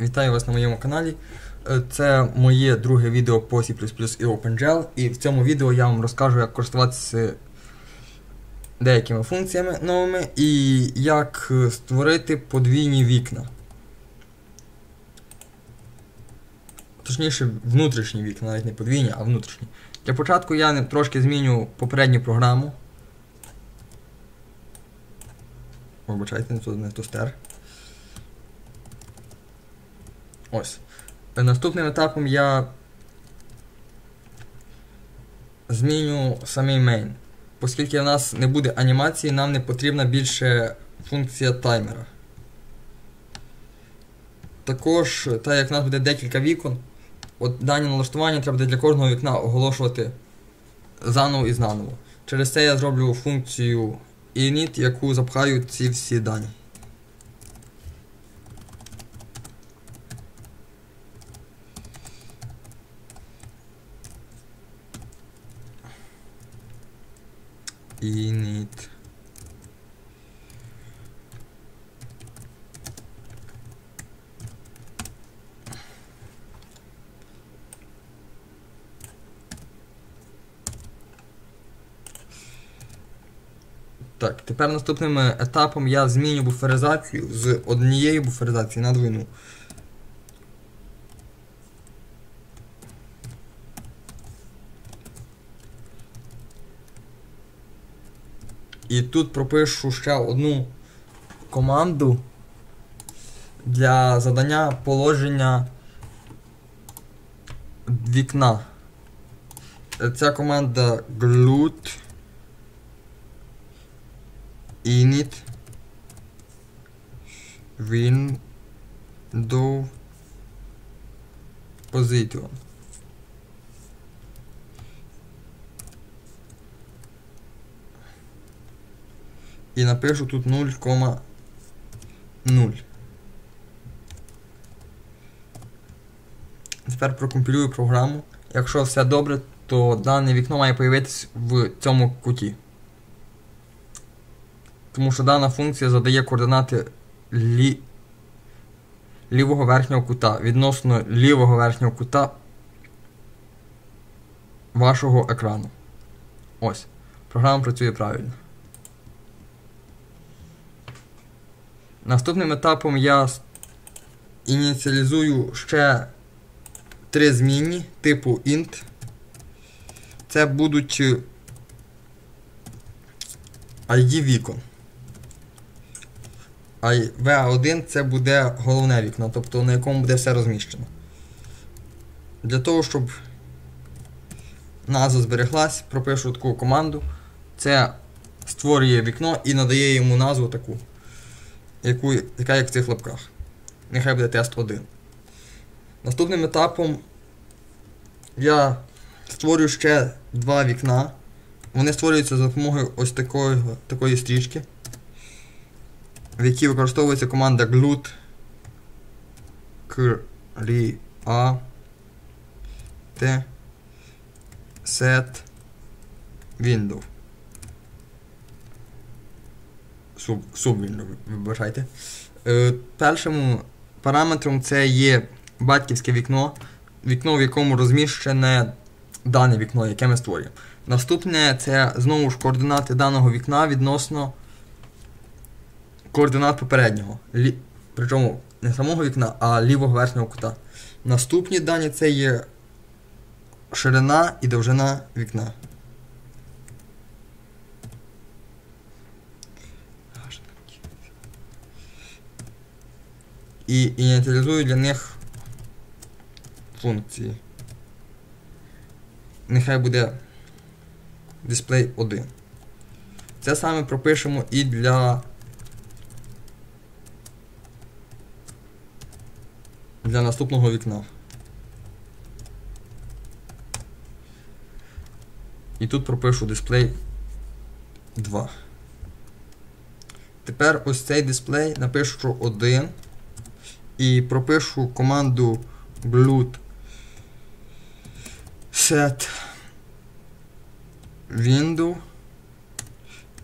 Вітаю вас на моєму каналі. Е, Це моє друге відео по C і OpenGL. І в цьому відео я вам розкажу, як користуватися деякими функціями новими і як е, створити подвійні вікна. Точніше, внутрішні вікна, навіть не подвійні, а внутрішні. Для початку я трошки зміню попередню програму. Вибачайте, не то, стер. Ось. Наступним етапом я зміню самий main. Оскільки в нас не буде анімації, нам не потрібна більше функція таймера. Також, так як в нас буде декілька вікон, от дані налаштування треба буде для кожного вікна оголошувати заново і заново. Через це я зроблю функцію init, яку запхаю ці всі дані. Init Так, тепер наступним етапом я зміню буферизацію з однієї буферизації на двойну. І тут пропишу ще одну команду для задання положення вікна. Ця команда glut init window position. І напишу тут 0,0. Тепер прокомпілюю програму. Якщо все добре, то дане вікно має появитись в цьому куті. Тому що дана функція задає координати лі... лівого верхнього кута відносно лівого верхнього кута вашого екрану. Ось. Програма працює правильно. Наступним етапом я ініціалізую ще три змінні типу int. Це будуть е, ID вікон. А V1 це буде головне вікно, тобто на якому буде все розміщено. Для того, щоб назва збереглась, пропишу таку команду. Це створює вікно і надає йому назву таку, яку, яка як в цих лапках. Нехай буде тест 1. Наступним етапом я створюю ще два вікна. Вони створюються за допомогою ось такої, такої стрічки, в якій використовується команда glut create set window. Sub, subwindow, вибачайте. Е, першим параметром це є батьківське вікно, вікно, в якому розміщене дане вікно, яке ми створюємо. Наступне це знову ж координати даного вікна відносно координат попереднього. Лі... Причому не самого вікна, а лівого верхнього кута. Наступні дані це є ширина і довжина вікна. І ініціалізую для них функції. Нехай буде display 1. Це саме пропишемо і для для наступного вікна. І тут пропишу display 2. Тепер ось цей дисплей напишу 1 і пропишу команду glut set window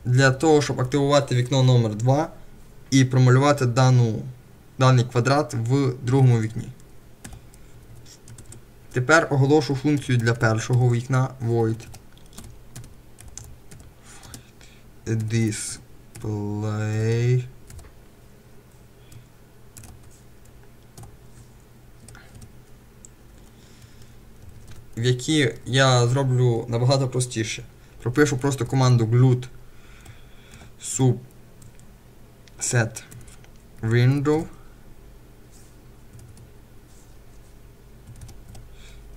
для того, щоб активувати вікно номер 2 і промалювати дану даний квадрат в другому вікні. Тепер оголошу функцію для першого вікна void display які я зроблю набагато простіше. Пропишу просто команду glut sub set window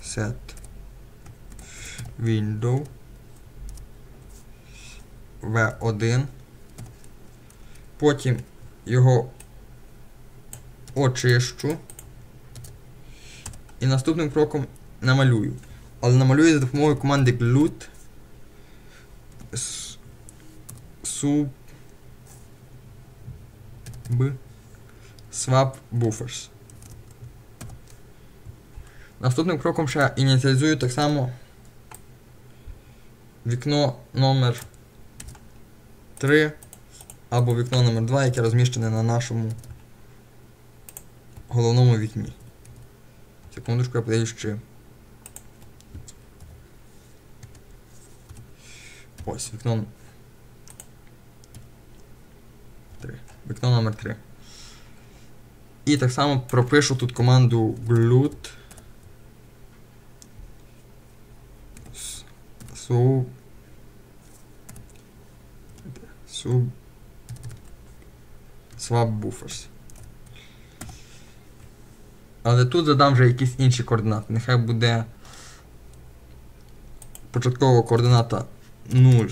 set window v1 потім його очищу і наступним кроком намалюю. Але намалюю за допомогою команди glut sub b swap buffers. Наступним кроком ще ініціалізую так само вікно номер 3 або вікно номер 2, яке розміщене на нашому головному вікні. Секундочку, я подивлюсь, чи. Ось, вікно. 3. Вікно номер 3. І так само пропишу тут команду glut sub sub swap buffers. Але тут задам вже якісь інші координати. Нехай буде початкова координата 0.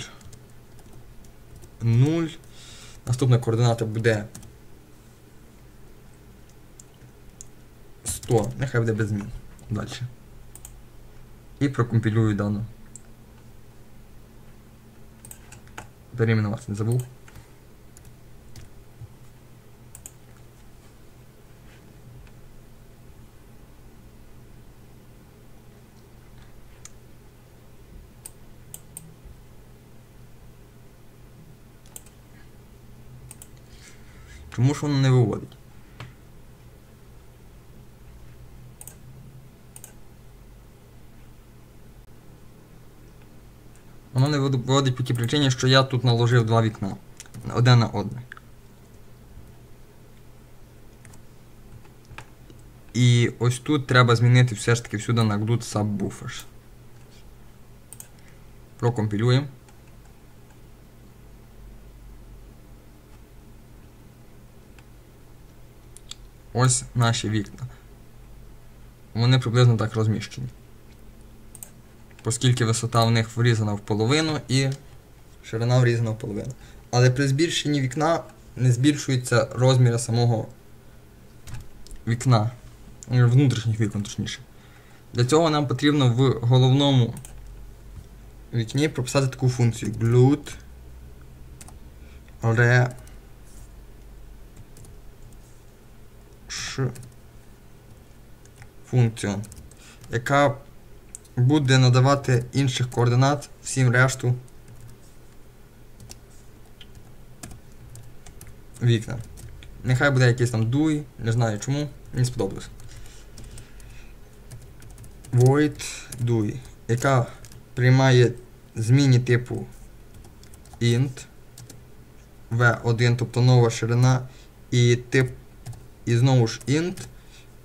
0. Наступна координата буде 100. Нехай буде без змін. Далі. І прокомпілюю дану. Перейменувати не забув. Чому ж воно не виводить? Воно не виводить по тій причині, що я тут наложив два вікна. Одне на одне. І ось тут треба змінити все ж таки всюди на glut subbuffers. Прокомпілюємо. Ось наші вікна. Вони приблизно так розміщені. Оскільки висота в них врізана в половину і ширина врізана в половину. Але при збільшенні вікна не збільшується розміри самого вікна. е, Внутрішніх вікон, точніше. Для цього нам потрібно в головному вікні прописати таку функцію glut re ш функціон, яка буде надавати інших координат всім решту вікна. Нехай буде якийсь там дуй, не знаю чому, мені сподобалось. Void DUI, яка приймає зміни типу int v1, тобто нова ширина, і тип і знову ж int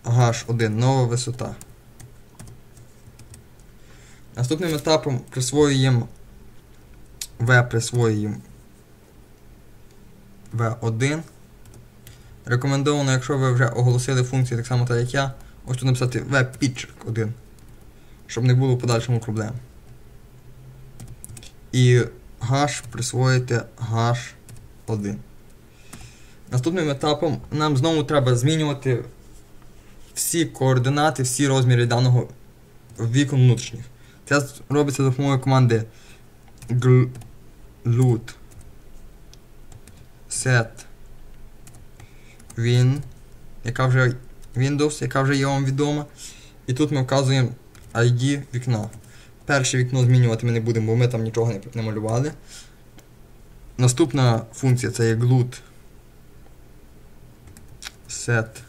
h1, нова висота. Наступним етапом присвоюємо v присвоюємо v1. Рекомендовано, якщо ви вже оголосили функцію так само так як я, ось тут написати v 1 щоб не було в подальшому проблем. І h присвоїти h1. Наступним етапом нам знову треба змінювати всі координати, всі розміри даного вікон внутрішніх. Це робиться за допомогою команди glut set win, яка вже Windows, яка вже є вам відома. І тут ми вказуємо ID вікна. Перше вікно змінювати ми не будемо, бо ми там нічого не, не малювали. Наступна функція це є glut set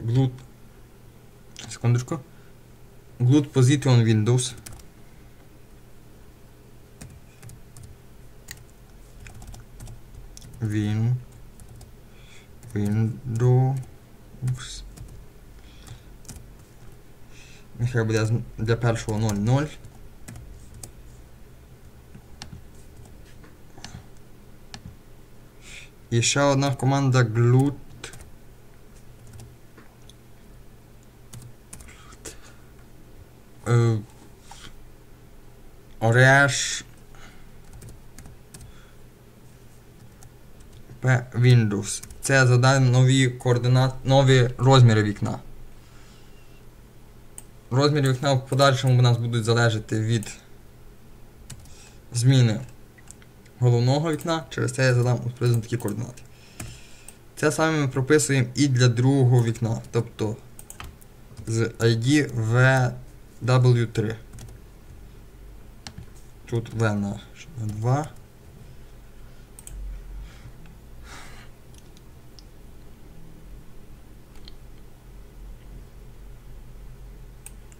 glut секундочку glut position windows Win Windows Нехай буде для першого 0.0. І ще одна команда glut. Е, Ореш P Windows. Це задаємо нові координати, нові розміри вікна. Розміри вікна в подальшому у нас будуть залежати від зміни головного вікна, через це я задам приблизно такі координати. Це саме ми прописуємо і для другого вікна, тобто з ID VW3. Тут V на 2.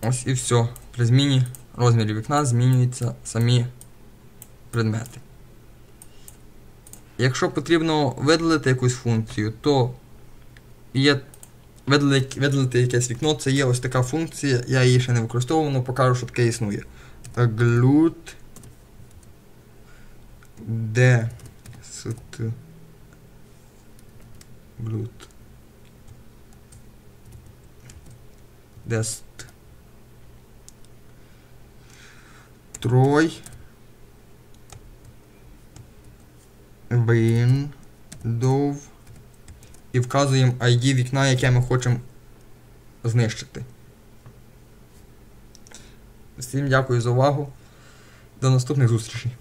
Ось і все. При зміні розмірів вікна змінюються самі предмети. Якщо потрібно видалити якусь функцію, то є видалити, видалити якесь вікно, це є ось така функція, я її ще не використовував, але покажу, що таке існує. Glut D st Glut Dest Трой Window і вказуємо ID вікна, яке ми хочемо знищити. Всім дякую за увагу. До наступних зустрічей.